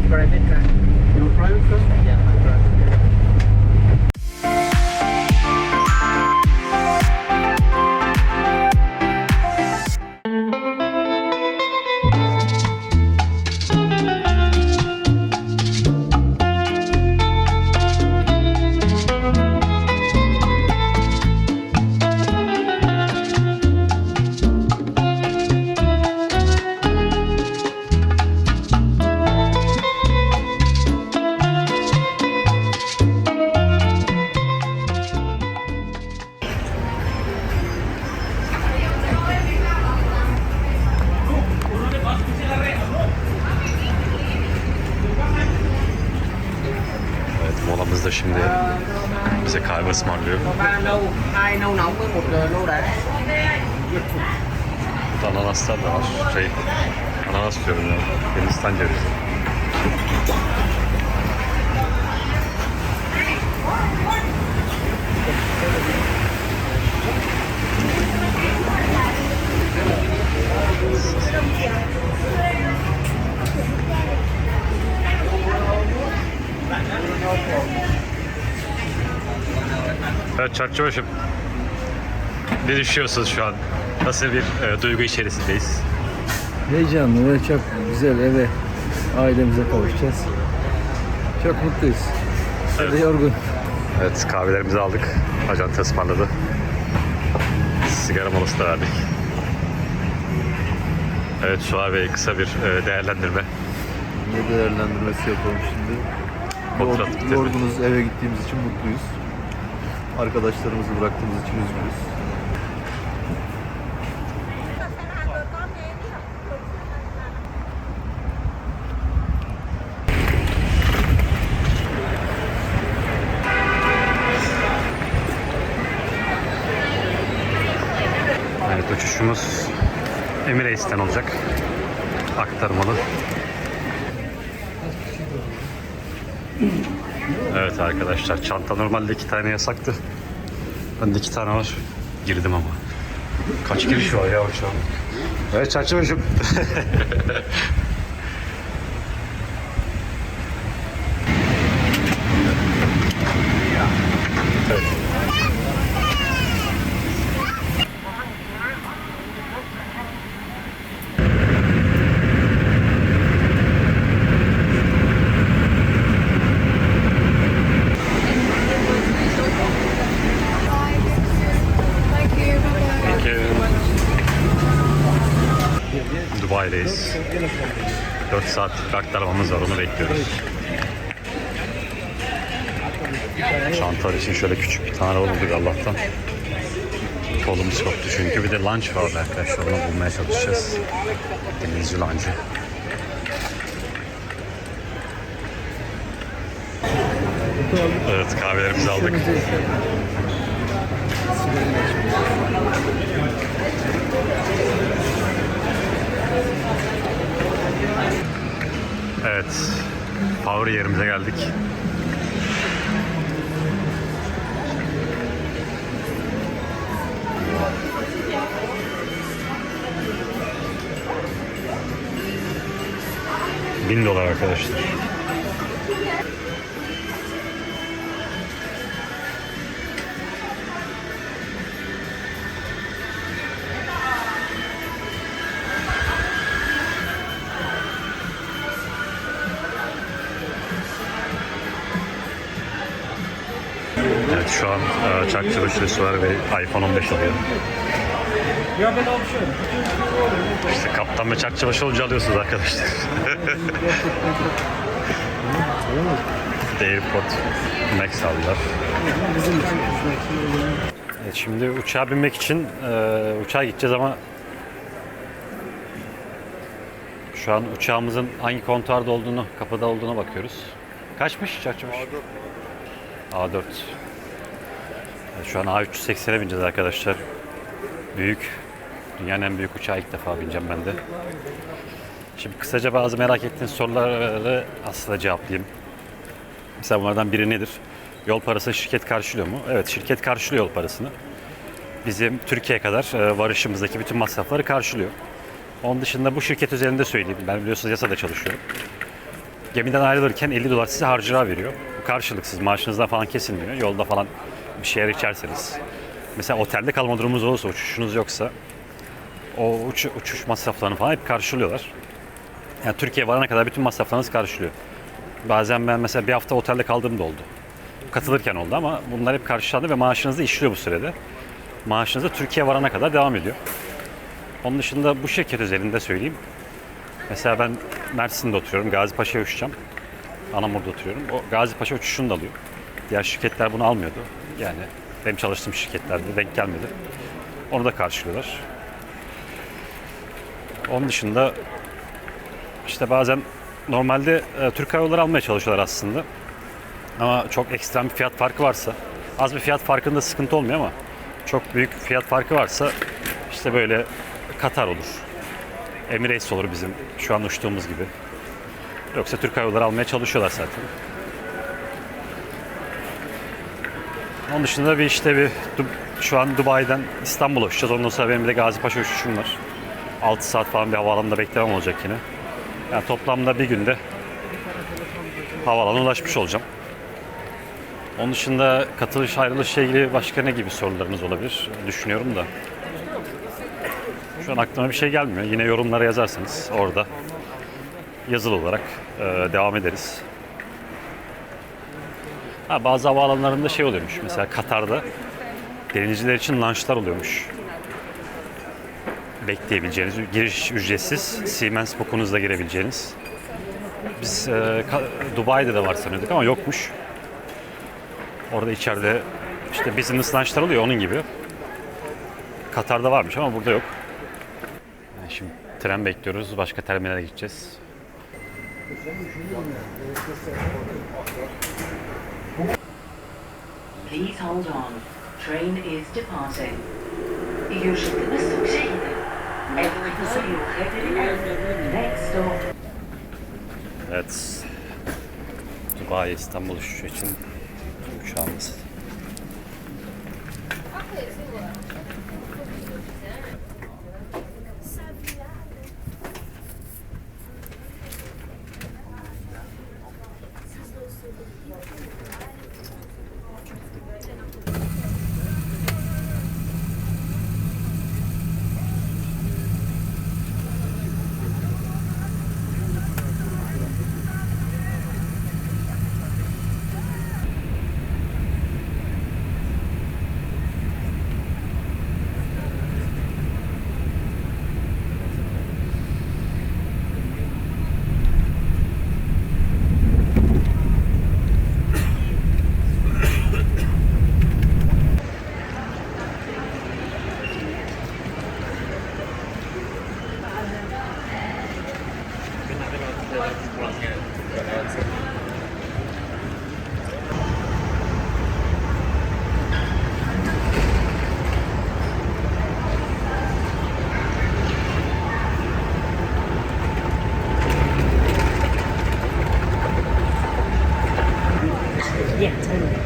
my private car. Your private car? Yeah. Nâu hai nâu nóng với một nâu đá Burada ananaslar da var. Şey, ananas diyorum ya. Hindistan cevizi. Evet Çarçıbaşım. Ne düşünüyorsunuz şu an? Nasıl bir e, duygu içerisindeyiz? Heyecanlı ve çok güzel eve ailemize kavuşacağız. Çok mutluyuz. Evet. Evet. yorgun. Evet kahvelerimizi aldık. Ajanta ısmarladı. Sigara molası da verdik. Evet Suha Bey kısa bir e, değerlendirme. Ne değerlendirmesi yapalım şimdi. Kontrat. Yorgunuz eve gittiğimiz için mutluyuz. Arkadaşlarımızı bıraktığımız için üzgünüz. Evet uçuşumuz Emirates'ten olacak. Aktarmalı. Evet arkadaşlar çanta normalde iki tane yasaktı. Bende iki tane var. Girdim ama. Kaç giriş var ya uçağın? Evet çarçıbaşım. evet. Dubai'deyiz. 4 saatlik bir aktarmamız var onu bekliyoruz. Çantalar için şöyle küçük bir tane bulduk Allah'tan. Kolumuz koptu çünkü bir de lunch vardı arkadaşlar onu bulmaya çalışacağız. Denizci lunch'ı. Evet kahvelerimizi aldık. Evet. Power yerimize geldik. Bin dolar arkadaşlar. Şu an e, Çakçıbaşı var ve iPhone 15 alıyor. İşte kaptan ve Çakçıbaşı olunca alıyorsunuz arkadaşlar. The Airport Max aldılar. Evet, şimdi uçağa binmek için e, uçağa gideceğiz ama şu an uçağımızın hangi kontuarda olduğunu, kapıda olduğuna bakıyoruz. Kaçmış Çakçıbaşı? A4. Evet, Şu an A380'e bineceğiz arkadaşlar. Büyük. Dünyanın en büyük uçağı ilk defa bineceğim ben de. Şimdi kısaca bazı merak ettiğiniz soruları aslında cevaplayayım. Mesela bunlardan biri nedir? Yol parasını şirket karşılıyor mu? Evet şirket karşılıyor yol parasını. Bizim Türkiye kadar e, varışımızdaki bütün masrafları karşılıyor. Onun dışında bu şirket üzerinde söyleyeyim. Ben biliyorsunuz yasada çalışıyorum. Gemiden ayrılırken 50 dolar size harcırah veriyor. Bu karşılıksız maaşınızdan falan kesilmiyor. Yolda falan bir şeyler içerseniz. Mesela otelde kalma durumunuz olursa, uçuşunuz yoksa o uç, uçuş masraflarını falan hep karşılıyorlar. Yani Türkiye varana kadar bütün masraflarınız karşılıyor. Bazen ben mesela bir hafta otelde kaldığım da oldu. Katılırken oldu ama bunlar hep karşılandı ve maaşınız da işliyor bu sürede. Maaşınız da Türkiye varana kadar devam ediyor. Onun dışında bu şirket özelinde söyleyeyim. Mesela ben Mersin'de oturuyorum. Gazi Paşa'ya uçacağım. Anamur'da oturuyorum. O Gazi Paşa uçuşunu da alıyor. Diğer şirketler bunu almıyordu. Yani benim çalıştığım şirketlerde denk gelmedi. Onu da karşılıyorlar. Onun dışında işte bazen normalde e, Türk Hava Yolları almaya çalışıyorlar aslında. Ama çok ekstrem bir fiyat farkı varsa, az bir fiyat farkında sıkıntı olmuyor ama çok büyük fiyat farkı varsa işte böyle Katar olur. Emirates olur bizim şu an uçtuğumuz gibi. Yoksa Türk Hava Yolları almaya çalışıyorlar zaten. Onun dışında bir işte bir şu an Dubai'den İstanbul'a uçacağız. Ondan sonra benim bir de Gazi Paşa uçuşum var. 6 saat falan bir havaalanında beklemem olacak yine. Yani toplamda bir günde havaalanına ulaşmış olacağım. Onun dışında katılış ayrılışla ilgili başka ne gibi sorularınız olabilir düşünüyorum da. Şu an aklıma bir şey gelmiyor. Yine yorumlara yazarsanız orada yazılı olarak devam ederiz. Ha, bazı havaalanlarında şey oluyormuş. Mesela Katar'da denizciler için lunchlar oluyormuş. Bekleyebileceğiniz, giriş ücretsiz, Siemens bokunuzla girebileceğiniz. Biz e, Dubai'de de var sanıyorduk ama yokmuş. Orada içeride işte business lunchlar oluyor onun gibi. Katar'da varmış ama burada yok. Yani şimdi tren bekliyoruz. Başka terminale gideceğiz. Please hold on. Train is departing. Yürüyüşünüz şehirde. Next stop. Evet. Dubai İstanbul uçuşu için uçağımız like want to get Yeah, totally.